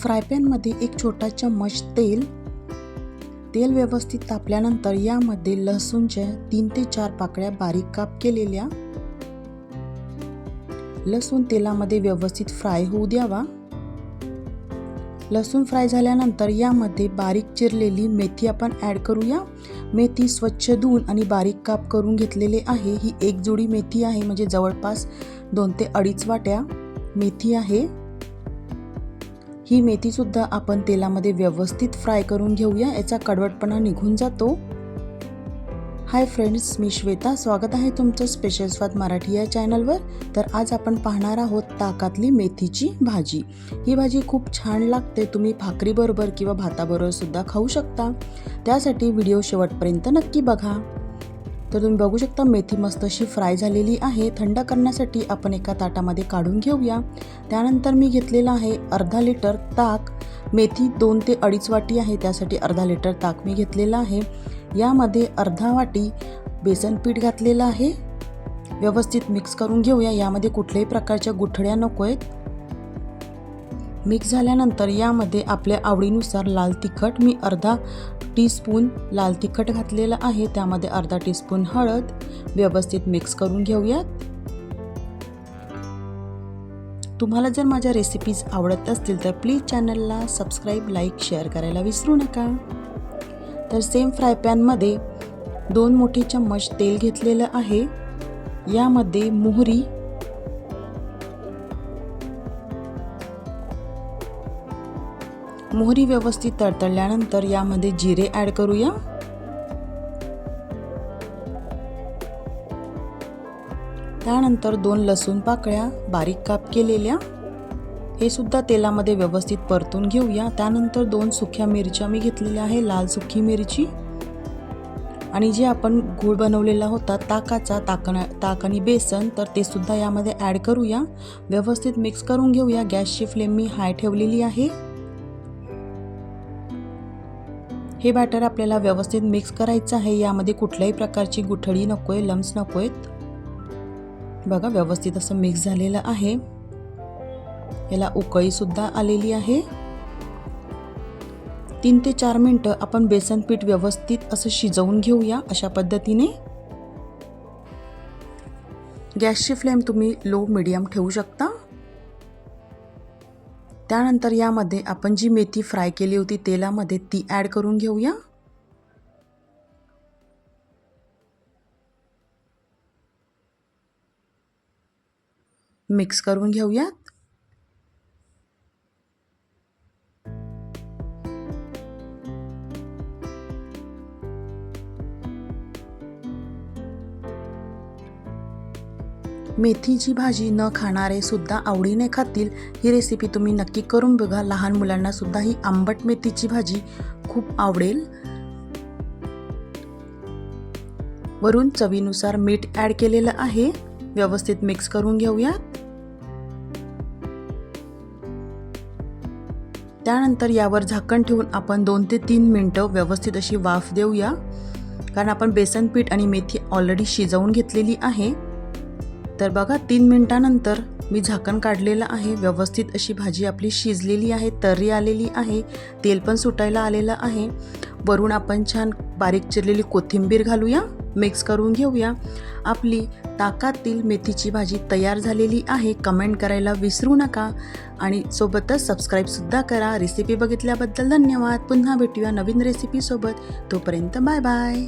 Fry पॅनमध्ये एक छोटा चम्मच तेल. तेल व्यवस्थित तापल्यानंतर यामध्ये लसूणच्या तीन ते चार पाकळ्या बारीक काप केलेल्या. लसूण तेलामध्ये व्यवस्थित फ्राय होऊ द्यावा. लसूण फ्राय झाल्यानंतर यामध्ये बारीक चिरलेली मेथी आपण ॲड करूया. मेथी स्वच्छ धुवून आणि बारीक काप करून घेतलेले आहे. ही एक जोडी मेथी आहे म्हणजे जवळपास दोन ते अडीच वाट्या मेथी आहे. ही मेथीसुद्धा आपण तेलामध्ये व्यवस्थित फ्राय करून घेऊया. याचा कडवटपणा निघून जातो. हाय फ्रेंड्स मी श्वेता. स्वागत आहे तुमचं स्पेशल स्वाद मराठी या चॅनलवर तर आज आपण पाहणार आहोत ताकातली मेथीची भाजी. ही भाजी खूप छान लागते. तुम्ही भाकरीबरोबर किंवा भाताबरोबर सुद्धा खाऊ शकता. त्यासाठी व्हिडिओ शेवटपर्यंत नक्की बघा. तर तुम्ही बघू शकता मेथी मस्त अशी फ्राय झालेली आहे. थंड करण्यासाठी आपण एका ताटामध्ये काढून घेऊया. त्यानंतर मी घेतलेला आहे अर्धा लिटर ताक. मेथी दोन ते अडीच वाटी आहे त्यासाठी अर्धा लिटर ताक मी घेतलेला आहे. यामध्ये अर्धा वाटी बेसन पीठ घातलेलं आहे. व्यवस्थित मिक्स करून घेऊया. यामध्ये कुठल्याही प्रकारच्या गुठळ्या नको आहेत मिक्स झाल्यानंतर यामध्ये आपल्या आवडीनुसार लाल तिखट मी अर्धा टीस्पून लाल तिखट घातलेलं आहे. त्यामध्ये अर्धा टीस्पून हळद व्यवस्थित मिक्स करून घेऊयात. तुम्हाला जर माझ्या रेसिपीज आवडत असतील तर प्लीज चॅनलला सबस्क्राईब लाईक शेअर करायला विसरू नका. तर सेम फ्राय पॅनमध्ये दोन मोठे चम्मच तेल घेतलेलं आहे. यामध्ये मोहरी मोहरी व्यवस्थित तडतडल्यानंतर यामध्ये जिरे ॲड करूया. त्यानंतर दोन लसूण पाकळ्या बारीक काप केलेल्या. हे सुद्धा तेलामध्ये व्यवस्थित परतून घेऊया. त्यानंतर दोन सुक्या मिरच्या मी घेतलेल्या आहे लाल सुखी मिरची. आणि जे आपण गूळ बनवलेला होता ताकाचा ताकणा ताक आणि बेसन तर ते सुद्धा यामध्ये ॲड करूया. व्यवस्थित मिक्स करून घेऊया. गॅसची फ्लेम मी हाय ठेवलेली आहे. हे बॅटर आपल्याला व्यवस्थित मिक्स करायचं आहे. यामध्ये कुठल्याही प्रकारची गुठळी नको आहे लम्स नको आहेत बघा व्यवस्थित असं मिक्स झालेलं आहे. याला उकळीसुद्धा आलेली आहे. तीन ते चार मिनटं आपण बेसन पीठ व्यवस्थित असं शिजवून घेऊया अशा पद्धतीने. गॅसची फ्लेम तुम्ही लो मिडियम ठेवू शकता. त्यानंतर यामध्ये आपण जी मेथी फ्राय केली होती तेलामध्ये ती ॲड करून घेऊया. मिक्स करून घेऊयात. मेथीची भाजी न खाणारे सुद्धा आवडीने खातील. ही रेसिपी तुम्ही नक्की करून बघा. लहान मुलांना सुद्धा ही आंबट मेथीची भाजी खूप आवडेल. वरून चवीनुसार मीठ ॲड केलेलं आहे. व्यवस्थित मिक्स करून घेऊया. त्यानंतर यावर झाकण ठेवून आपण दोन ते तीन मिनटं व्यवस्थित अशी वाफ देऊया. कारण आपण बेसन पीठ आणि मेथी ऑलरेडी शिजवून घेतलेली आहे. तर बघा तीन मिनटानंतर मी झाकण काढलेलं आहे. व्यवस्थित अशी भाजी आपली शिजलेली आहे तर्री आलेली आहे तेल पण सुटायला आलेलं आहे. वरून आपण छान बारीक चिरलेली कोथिंबीर घालूया मिक्स करून घेऊया. आपली ताकातील मेथीची भाजी तयार झालेली आहे. कमेंट करायला विसरू नका आणि सोबतच सबस्क्राईबसुद्धा करा. रेसिपी बघितल्याबद्दल धन्यवाद. पुन्हा भेटूया नवीन रेसिपीसोबत तोपर्यंत बाय बाय